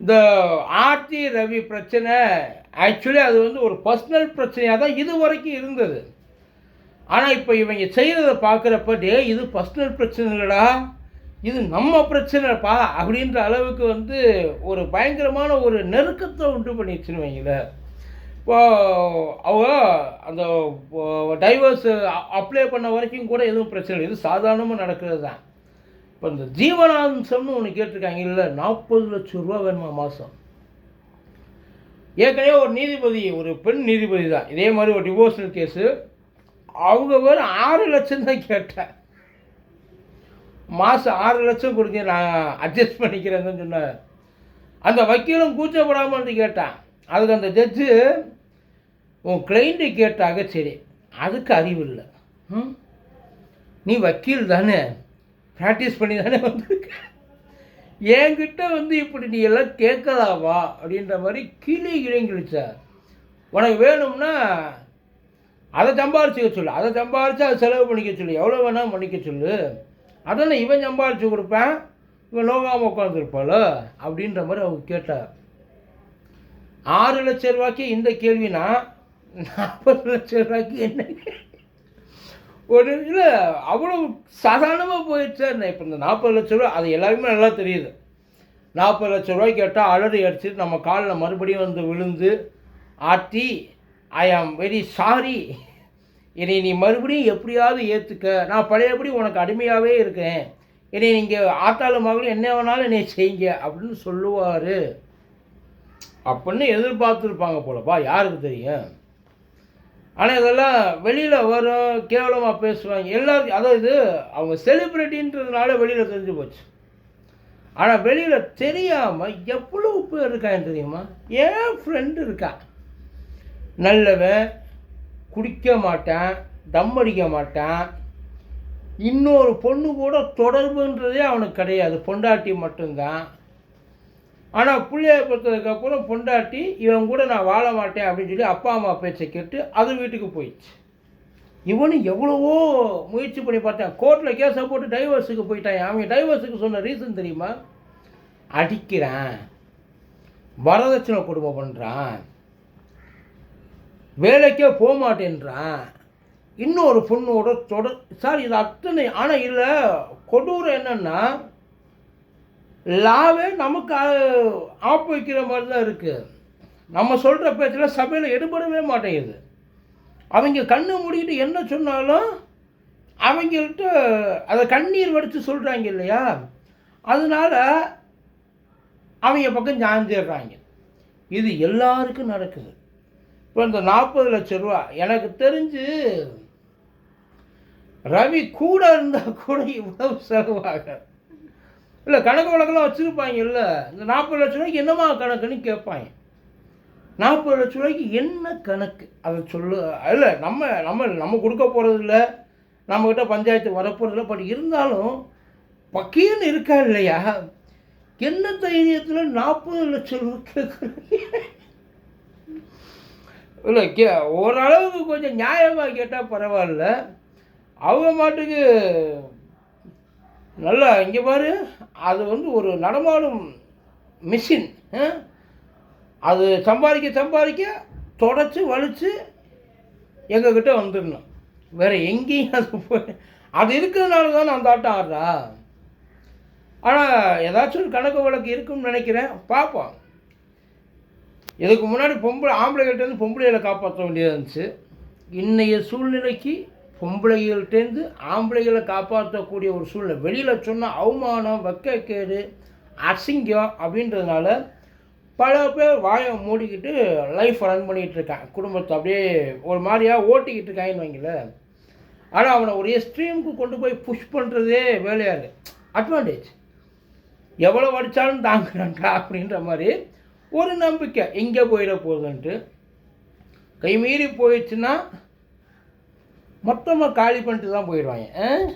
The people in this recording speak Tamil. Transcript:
இந்த ஆர்த்தி ரவி பிரச்சனை ஆக்சுவலி அது வந்து ஒரு பர்சனல் பிரச்சனையாக தான் இது வரைக்கும் இருந்தது. ஆனால் இப்போ இவங்க செய்கிறத பார்க்குறப்ப டே இது பர்சனல் பிரச்சனை இல்லைடா இது நம்ம பிரச்சனைப்பா அப்படின்ற அளவுக்கு வந்து ஒரு பயங்கரமான ஒரு நெருக்கத்தை உண்டு பண்ணிடுச்சுன்னு வைங்களேன் இப்போ அவங்க அந்த டைவர்ஸ் அப்ளை பண்ண வரைக்கும் கூட எதுவும் பிரச்சனை இல்லை. இது சாதாரணமாக நடக்கிறது தான் இப்போ இந்த ஜீவனாம்சம்னு ஒன்று கேட்டிருக்காங்க. இல்லை நாற்பது லட்சம் ரூபா வேணுமா மாதம் ஏற்கனவே ஒரு நீதிபதி ஒரு பெண் நீதிபதி தான். இதே மாதிரி ஒரு டிவோர்ஸல் கேஸு அவங்க வெறும் ஆறு லட்சம் தான் கேட்டேன். மாதம் ஆறு லட்சம் கொடுங்க நான் அட்ஜஸ்ட் பண்ணிக்கிறேன்னு சொன்னேன் அந்த வக்கீலும் கூச்சப்படாமல் வந்து கேட்டான். அதுக்கு அந்த ஜட்ஜு உன் கிளைண்ட்டு கேட்டாங்க சரி அதுக்கு அறிவு இல்லை. ம்? நீ வக்கீல் தானே? ப்ராக்டிஸ் பண்ணி தானே வந்திருக்கேன் என்கிட்ட வந்து இப்படி நீ எல்லாம் கேட்கலாவா அப்படின்ற மாதிரி கிளி கிளிங்கிழிச்சா உனக்கு வேணும்னா அதை சம்பாரிச்சுக்க சொல்லு. அதை சம்பாரித்து அதை செலவு பண்ணிக்க சொல்லு. எவ்வளோ வேணால் பண்ணிக்க சொல்லு. அதெல்லாம் இவன் சம்பாரித்து கொடுப்பேன். இவன் நோகாமல் உட்காந்துருப்பாள அப்படின்ற மாதிரி அவங்க கேட்டார் ஆறு லட்ச ரூபாய்க்கு இந்த கேள்வினா நாற்பது லட்ச ரூபாய்க்கு என்ன ஒரு இல்லை அவ்வளோ சாதாரணமாக போயிடுச்சு. இப்போ இந்த நாற்பது லட்ச ரூபா அது எல்லாருக்குமே நல்லா தெரியுது. நாற்பது லட்ச ரூபாய் கேட்டால் அலறி அடிச்சுட்டு நம்ம காலில் மறுபடியும் வந்து விழுந்து ஆட்டி ஐ ஆம் வெரி சாரி என்னை நீ மறுபடியும் எப்படியாவது ஏற்றுக்க நான் பழையபடி உனக்கு அடிமையாகவே இருக்கேன். என்னை நீங்கள் ஆத்தாளு மகளும் என்ன வேணாலும் என்னை செய்யுங்க அப்படின்னு சொல்லுவார். அப்படின்னு எதிர்பார்த்துருப்பாங்க போலப்பா யாருக்கு தெரியும்? ஆனால் இதெல்லாம் வெளியில் வரும் கேவலமாக பேசுவாங்க. எல்லாருக்கும் அதாவது அவங்க செலிப்ரிட்டின்றதுனால வெளியில் தெரிஞ்சு போச்சு. ஆனால் வெளியில் தெரியாமல் எவ்வளோ பேர் இருக்காங்க தெரியுமா? ஏன் ஃப்ரெண்டு இருக்கா. நல்லவன் குடிக்க மாட்டேன் தம் அடிக்க மாட்டேன். இன்னொரு பொண்ணு கூட தொடர்புன்றதே அவனுக்கு கிடையாது. பொண்டாட்டி மட்டும்தான். ஆனால் பிள்ளையை கொடுத்ததுக்கப்புறம் பொண்டாட்டி இவன் கூட நான் வாழ மாட்டேன் அப்படின்னு சொல்லி அப்பா அம்மா பேச்சை கேட்டு அது வீட்டுக்கு போயிடுச்சு. இவனும் எவ்வளவோ முயற்சி பண்ணி பார்த்தேன். கோர்ட்டில் கேஸை போட்டு டைவர்ஸுக்கு போயிட்டான். அவன் டைவர்ஸுக்கு சொன்ன ரீசன் தெரியுமா? அடிக்கிறான். வரதட்சணை கொடுமை பண்ணுறான் வேலைக்கே போக மாட்டேன்றான். இன்னொரு பொண்ணோட தொட சார் இது அத்தனை ஆனால் இல்லை கொடூரம் என்னென்னா லாவே நமக்கு ஆ- ஆப்பு வைக்கிற மாதிரி தான் இருக்குது நம்ம சொல்கிற பேச்சில் சபையில் எடுபடவே மாட்டேங்குது. அவங்க கண்ணை மூடிக்கிட்டு என்ன சொன்னாலும் அவங்கள்ட்ட அதை கண்ணீர் வடித்து சொல்கிறாங்க இல்லையா? அதனால அவங்க பக்கம் சாஞ்சிடுறாங்க இது எல்லாருக்கும் நடக்குது. இப்போ இந்த நாற்பது லட்ச ரூபா எனக்கு தெரிஞ்சு ரவி கூட இருந்தால் கூட இவ்வளவு செலவாகாது. இல்லை கணக்கு வழக்கெல்லாம் வச்சுருப்பாங்க இல்லை. இந்த நாற்பது லட்ச ரூபாய்க்கு என்னமா கணக்குன்னு கேட்பாங்க. நாற்பது லட்ச ரூபாய்க்கு என்ன கணக்கு? அதை சொல்லு இல்லை நம்ம நம்ம நம்ம கொடுக்க போகிறது இல்லை. நம்மக்கிட்ட பஞ்சாயத்து வரப்போகிறது இல்லை. பட் இருந்தாலும் பக்கீன்னு இருக்கா இல்லையா? என்ன தைரியத்தில் நாற்பது லட்சம் ரூபா கேட்குறாங்க? இல்லை கே ஓரளவுக்கு கொஞ்சம் நியாயமாக கேட்டால் பரவாயில்ல. அவங்க மாட்டுக்கு நல்லா இங்கே பாரு அது வந்து ஒரு நடமாடும் மிஷின் அது சம்பாதிக்க சம்பாதிக்க தொடச்சி வலிச்சு எங்ககிட்ட வந்துடணும். வேறு எங்கேயும் அது போய் அது இருக்கிறதுனால தான் அந்த ஆட்டம் ஆடுறா? ஆனால் ஏதாச்சும் ஒரு கணக்கு வழக்கு இருக்குன்னு நினைக்கிறேன். பார்ப்போம். இதுக்கு முன்னாடி பொம்பளை ஆம்பளைகள்ட்டேருந்து பொம்பளைகளை காப்பாற்ற வேண்டியதாக இருந்துச்சு. இன்றைய சூழ்நிலைக்கு பொம்பளைகள்டேந்து ஆம்பளைகளை காப்பாற்றக்கூடிய ஒரு சூழ்நிலை. வெளியில் சொன்ன அவமானம் வெக்கக்கேடு அசிங்கம் அப்படின்றதுனால பல பேர் வாயை மூடிக்கிட்டு லைஃப் ரன் பண்ணிகிட்டு இருக்கான் குடும்பத்தை அப்படியே ஒரு மாதிரியாக ஓட்டிக்கிட்டு இருக்காங்கன்னு வைங்களேன். ஆனால் அவனை ஒரு எக்ஸ்ட்ரீமுக்கு கொண்டு போய் புஷ் பண்ணுறதே வேலையாக அட்வான்டேஜ் எவ்வளோ அடித்தாலும் தாங்குறான்டா அப்படின்ற மாதிரி ஒரு நம்பிக்கை. எங்கே போயிட போகுதுன்ட்டு. கை மீறி போயிடுச்சுன்னா மொத்தமாக காலி பண்ணிட்டு தான் போயிடுவாங்க ஆ?